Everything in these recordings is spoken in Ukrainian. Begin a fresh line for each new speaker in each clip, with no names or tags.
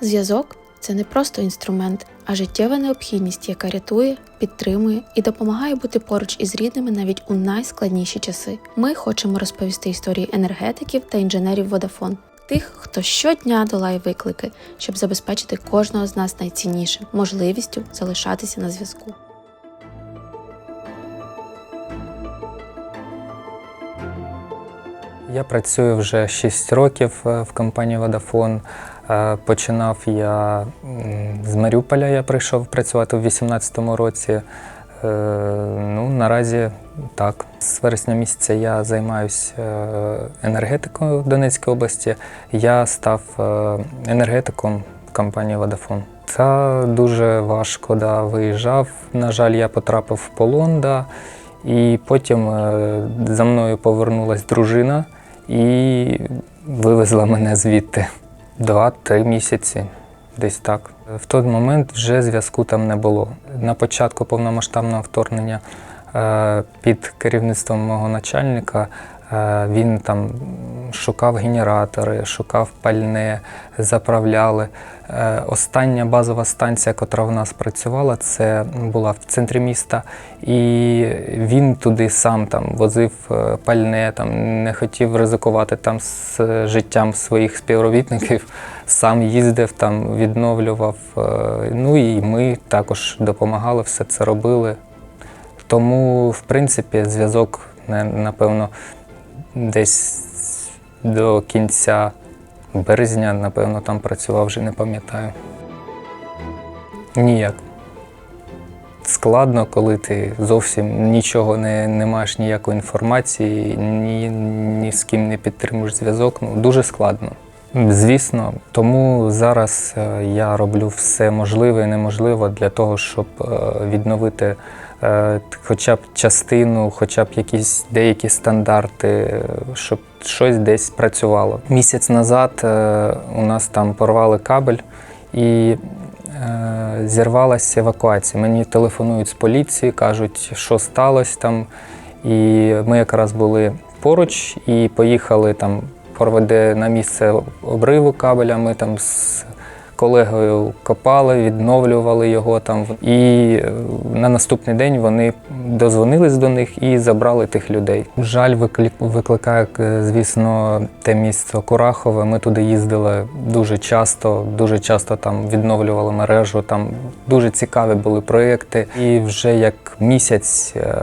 Зв'язок це не просто інструмент, а життєва необхідність, яка рятує, підтримує і допомагає бути поруч із рідними навіть у найскладніші часи. Ми хочемо розповісти історії енергетиків та інженерів Vodafone, тих, хто щодня долає виклики, щоб забезпечити кожного з нас найціннішим можливістю залишатися на зв'язку.
Я працюю вже 6 років е, в компанії Vodafone. Е, Починав я з Маріуполя, я прийшов працювати в 2018 році. Е, Ну, наразі так. З вересня місяця я займаюся енергетикою в Донецькій області. Я став е, енергетиком компанії Vodafone. Та дуже важко да, виїжджав. На жаль, я потрапив в полон. Да. І потім е, за мною повернулась дружина і вивезла мене звідти. Два-три місяці, десь так. В той момент вже зв'язку там не було. На початку повномасштабного вторгнення е, під керівництвом мого начальника він там шукав генератори, шукав пальне, заправляли. Е, Остання базова станція, яка в нас працювала, це була в центрі міста. І він туди сам там возив е, пальне, там не хотів ризикувати там з життям своїх співробітників. Сам їздив там, відновлював. е, Ну і ми також допомагали, все це робили. Тому, в принципі, зв'язок, напевно, десь до кінця березня, напевно, там працював, вже не пам'ятаю. Ніяк. Складно, коли ти зовсім нічого не, не маєш ніякої інформації, ні, ні з ким не підтримуєш зв'язок. Ну, дуже складно. Звісно, тому зараз е, я роблю все можливе і неможливе для того, щоб е, відновити хоча б частину, хоча б якісь деякі стандарти, е, щоб щось десь працювало. Місяць назад е, у нас там порвали кабель і е, зірвалася евакуація. Мені телефонують з поліції, кажуть, що сталося там. І ми якраз були поруч і поїхали там проведе на місце обриву кабеля. Ми там з колегою копали, відновлювали його там. І е, на наступний день вони дозвонились до них і забрали тих людей. Жаль, виклик- викликає, е, звісно, те місце Курахове. Ми туди їздили дуже часто, дуже часто там відновлювали мережу. Там дуже цікаві були проекти. І вже як місяць е,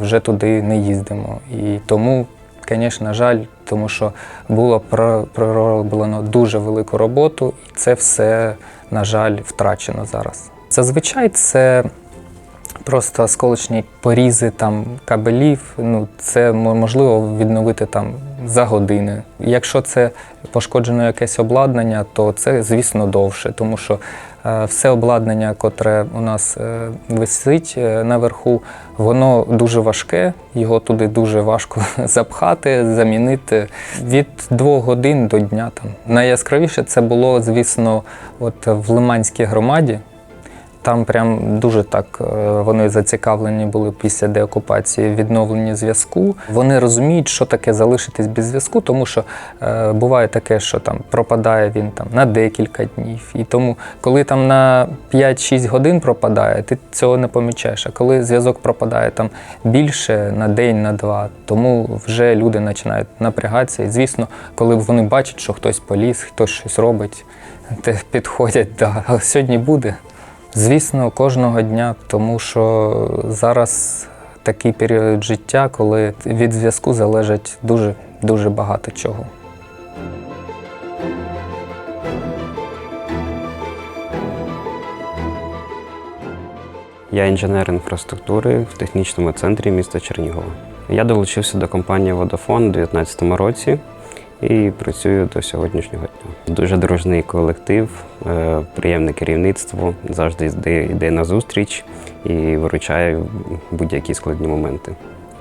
вже туди не їздимо. І тому Звісно, жаль, тому що було про- пророблено дуже велику роботу, і це все, на жаль, втрачено зараз. Зазвичай це просто осколочні порізи там кабелів. Ну, це можливо відновити там за години. Якщо це пошкоджено якесь обладнання, то це, звісно, довше, тому що все обладнання, котре у нас е, висить е, наверху, воно дуже важке, його туди дуже важко запхати, замінити від двох годин до дня. Там. Найяскравіше це було, звісно, от в Лиманській громаді. Там прям дуже так е, вони зацікавлені були після деокупації відновлення зв'язку. Вони розуміють, що таке залишитись без зв'язку, тому що е, буває таке, що там пропадає він там на декілька днів. І тому, коли там на 5-6 годин пропадає, ти цього не помічаєш. А коли зв'язок пропадає там більше на день, на два, тому вже люди починають напрягатися. І звісно, коли вони бачать, що хтось поліз, хтось щось робить, те підходять, да, сьогодні буде. Звісно, кожного дня, тому що зараз такий період життя, коли від зв'язку залежить дуже дуже багато чого.
Я інженер інфраструктури в технічному центрі міста Чернігова. Я долучився до компанії Vodafone у 2019 році і працюю до сьогоднішнього дня. Дуже дружний колектив, е, приємне керівництво, завжди йде, на зустріч і виручає будь-які складні моменти.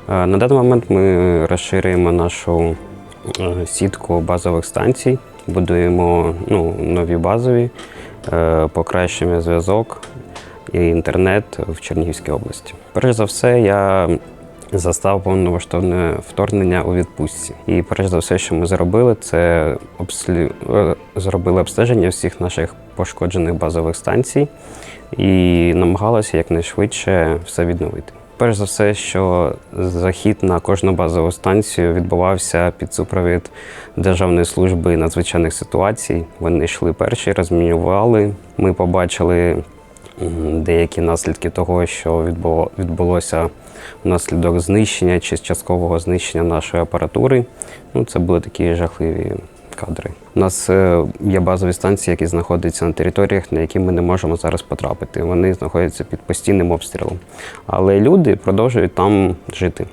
Е, На даний момент ми розширюємо нашу е, сітку базових станцій, будуємо ну, нові базові, покращуємо зв'язок і інтернет в Чернігівській області. Перш за все, я застав повномасштабне вторгнення у відпустці. І перш за все, що ми зробили, це обслі... е, зробили обстеження всіх наших пошкоджених базових станцій і намагалися якнайшвидше все відновити. Перш за все, що захід на кожну базову станцію відбувався під супровід Державної служби надзвичайних ситуацій. Вони йшли перші, розмінювали. Ми побачили деякі наслідки того, що відбуло- відбулося внаслідок знищення чи часткового знищення нашої апаратури. Ну, це були такі жахливі кадри. У нас е, є базові станції, які знаходяться на територіях, на які ми не можемо зараз потрапити. Вони знаходяться під постійним обстрілом. Але люди продовжують там жити.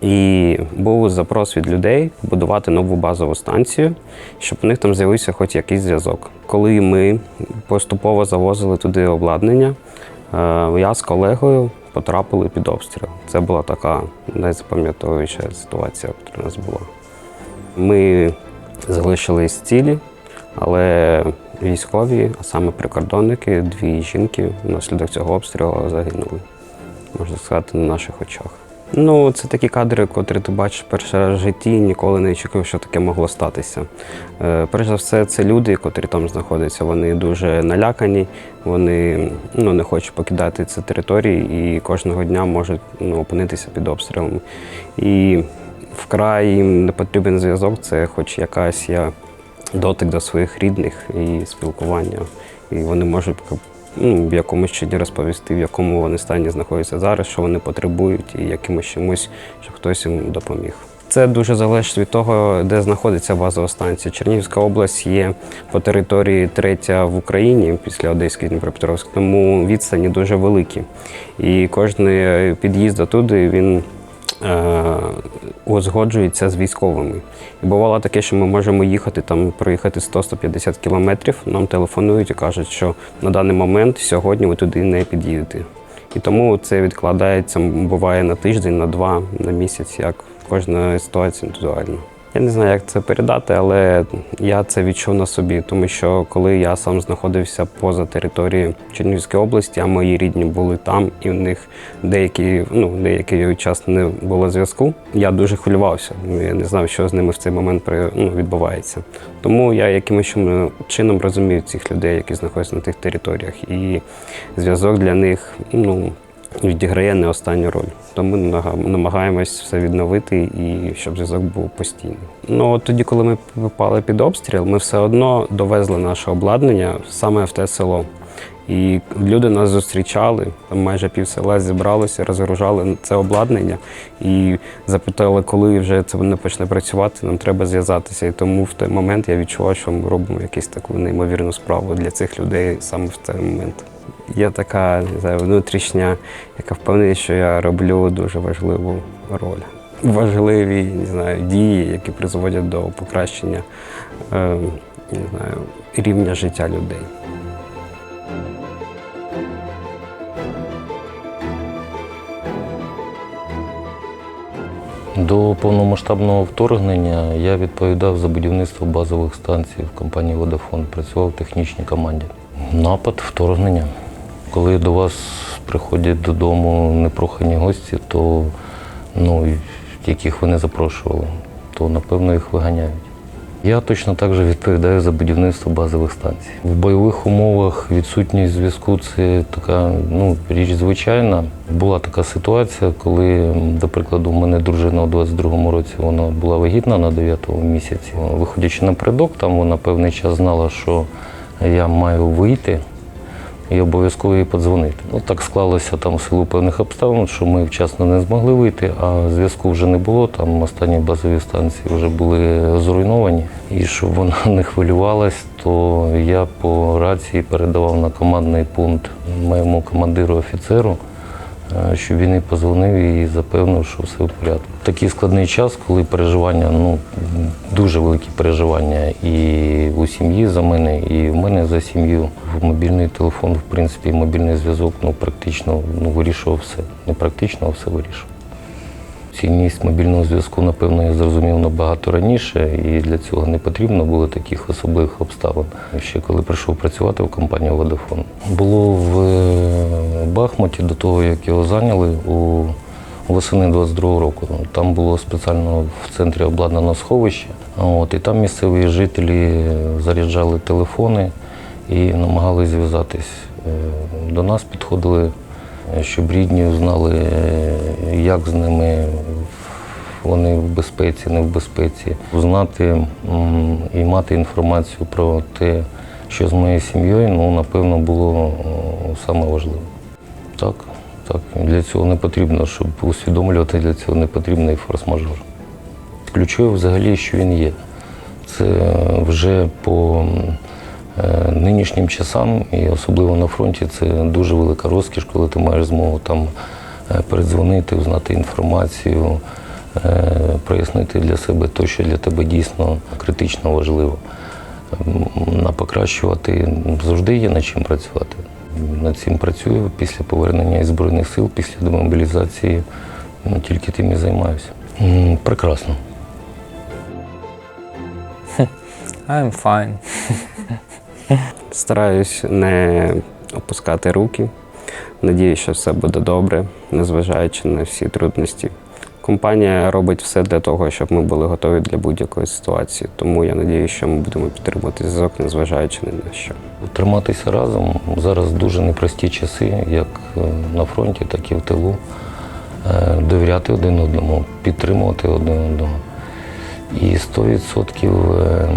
І був запрос від людей побудувати нову базову станцію, щоб у них там з'явився хоч якийсь зв'язок. Коли ми поступово завозили туди обладнання, е, я з колегою потрапили під обстріл. Це була така найзапам'ятовуюча ситуація, яка у нас була. Ми залишились цілі, але військові, а саме прикордонники, дві жінки внаслідок цього обстрілу загинули, можна сказати, на наших очах. Ну, це такі кадри, котрі ти бачиш перший раз в житті, ніколи не очікував, що таке могло статися. Е, перш за все, це люди, котрі там знаходяться. Вони дуже налякані, вони ну, не хочуть покидати ці території і кожного дня можуть ну, опинитися під обстрілами. І вкрай їм не потрібен зв'язок, це хоч якась я дотик до своїх рідних і спілкування. І вони можуть ну, в якомусь чині розповісти, в якому вони стані знаходяться зараз, що вони потребують, і якимось чимось, щоб хтось їм допоміг. Це дуже залежить від того, де знаходиться базова станція. Чернігівська область є по території третя в Україні після Одеської Дніпропетровська, тому відстані дуже великі. І кожен під'їзд туди він узгоджується з військовими. І бувало таке, що ми можемо їхати там, проїхати 100-150 кілометрів. Нам телефонують і кажуть, що на даний момент сьогодні ви туди не під'їдете. І тому це відкладається, буває на тиждень, на два, на місяць, як кожна ситуація індивідуально. Я не знаю, як це передати, але я це відчув на собі, тому що коли я сам знаходився поза територією Чернігівської області, а мої рідні були там, і в них деякі, ну, деякий час не було зв'язку, я дуже хвилювався. Я не знав, що з ними в цей момент ну, відбувається. Тому я якимось чином розумію цих людей, які знаходяться на тих територіях. І зв'язок для них ну, відіграє не останню роль. Тому ми намагаємось все відновити і щоб зв'язок був постійний. Ну от тоді, коли ми попали під обстріл, ми все одно довезли наше обладнання саме в те село. І люди нас зустрічали, там майже пів села зібралося, розгружали це обладнання і запитали, коли вже це не почне працювати, нам треба зв'язатися. І тому в той момент я відчував, що ми робимо якусь таку неймовірну справу для цих людей саме в цей момент. Є така знаю, внутрішня, яка впевнена, що я роблю дуже важливу роль. Важливі не знаю, дії, які призводять до покращення е, не знаю, рівня життя людей.
До повномасштабного вторгнення я відповідав за будівництво базових станцій в компанії Vodafone, працював в технічній команді. Напад, вторгнення. Коли до вас приходять додому непрохані гості, то ну, яких ви не запрошували, то напевно їх виганяють. Я точно так же відповідаю за будівництво базових станцій. В бойових умовах відсутність зв'язку це така ну, річ звичайна. Була така ситуація, коли, до прикладу, у мене дружина у 22-му році вона була вагітна на 9-му місяці. Виходячи на передок, там вона певний час знала, що я маю вийти і обов'язково їй подзвонити. Ну так склалося там в силу певних обставин, що ми вчасно не змогли вийти, а зв'язку вже не було. Там останні базові станції вже були зруйновані. І щоб вона не хвилювалась, то я по рації передавав на командний пункт моєму командиру офіцеру. Е, Щоб він і позвонив і запевнив, що все в порядку. Такий складний час, коли переживання, ну дуже великі переживання і у сім'ї за мене, і в мене за сім'ю. В мобільний телефон, в принципі, мобільний зв'язок ну практично ну, вирішував все. Не практично, а все вирішував. Цінність мобільного зв'язку, напевно, я зрозумів набагато раніше, і для цього не потрібно було таких особливих обставин. Ще коли прийшов працювати в компанію Vodafone. Було в е, Бахмуті до того, як його зайняли у восени 22-го року. Там було спеціально в центрі обладнано сховище. От, і там місцеві жителі заряджали телефони і намагалися зв'язатись. Е, До нас підходили, щоб рідні знали, е, як з ними вони в безпеці, не в безпеці. Знати і мати інформацію про те, що з моєю сім'єю, ну, напевно, було о, саме важливо. Так, так. Для цього не потрібно, щоб усвідомлювати, для цього не потрібно і форс-мажор. Ключове взагалі, що він є. Це вже по е, нинішнім часам, і особливо на фронті, це дуже велика розкіш, коли ти маєш змогу там е, передзвонити, узнати інформацію, е, прояснити для себе те, що для тебе дійсно критично важливо. На покращувати завжди є над чим працювати. Над цим працюю після повернення із Збройних сил, після демобілізації. Тільки тим і займаюся. Прекрасно.
I'm fine.
Стараюсь не опускати руки. Надіюсь, що все буде добре, незважаючи на всі трудності. Компанія робить все для того, щоб ми були готові для будь-якої ситуації. Тому я надіюся, що ми будемо підтримувати зв'язок, незважаючи ні на що.
Триматися разом зараз дуже непрості часи, як е, на фронті, так і в тилу. Е, Довіряти один одному, підтримувати один одного. І 100% е,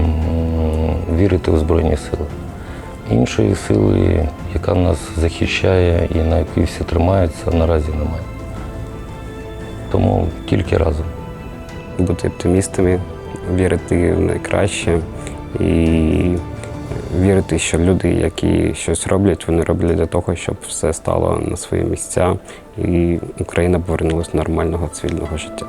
вірити в Збройні сили. Іншої сили, яка нас захищає і на якій всі тримаються, наразі немає. Тому тільки разом.
Бути оптимістами, вірити в найкраще і вірити, що люди, які щось роблять, вони роблять для того, щоб все стало на свої місця і Україна повернулася до нормального цивільного життя.